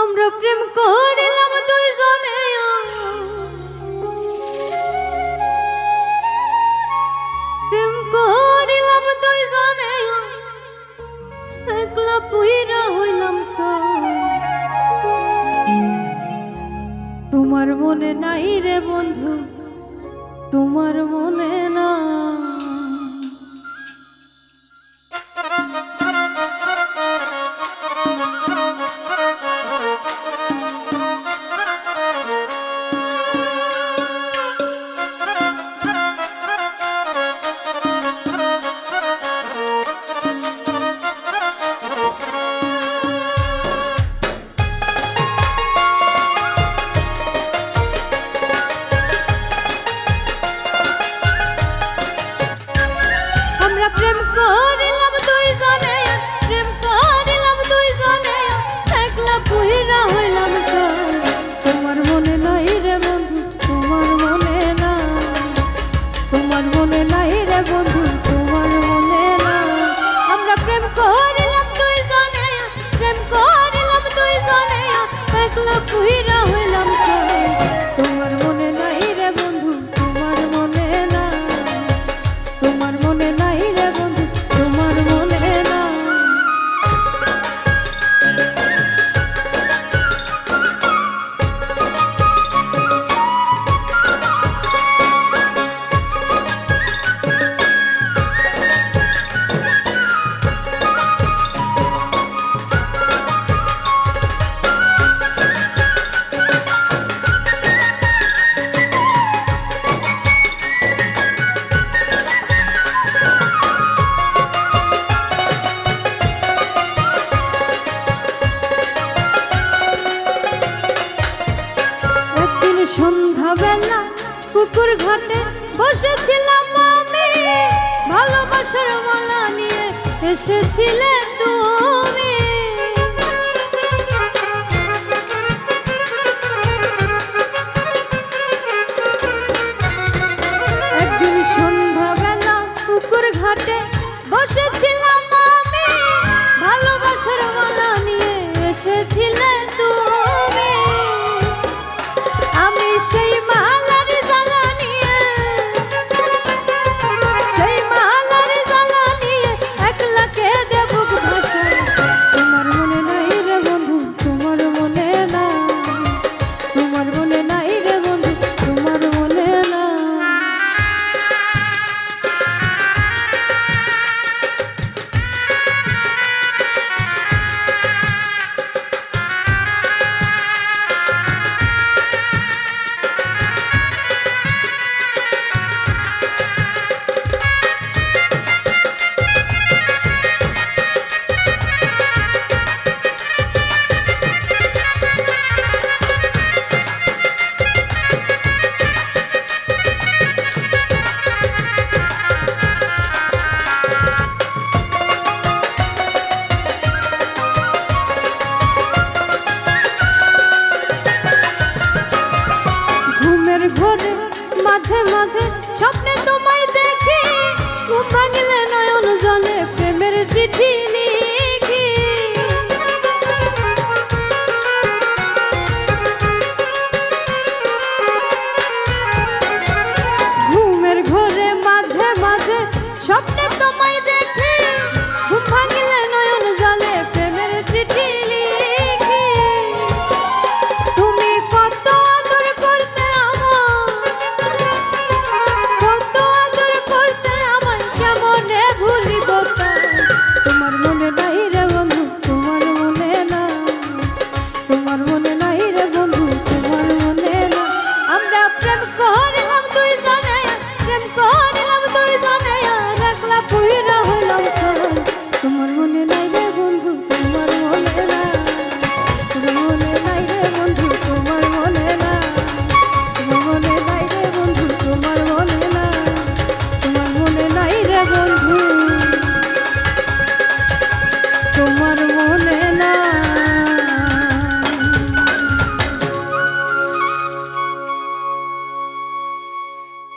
আমরা প্রেম করিলাম দুইজনে। প্রেম করিলাম দুইজনে। একলা পুইরা হইলাম। তোমার মনে নাই রে বন্ধু, তোমার মনে না করিলাম দুইজনে, প্রেম করিলাম দুইজনে, একলা পুহিরা হইলাম। তোমার মনে নাই রে বন্ধু, তোমার মনে না তোমার মনে নাই রে বন্ধু, তোমার মনে না আমরা প্রেম করিলাম দুইজনে, প্রেম করিলাম দুইজনে, একলা পুহিরা পুকুর ঘাটে বসেছিলাম আমি। ভালোবাসার মালা নিয়ে এসেছিলে তুমি। মাঝে মাঝে স্বপ্নে তোমার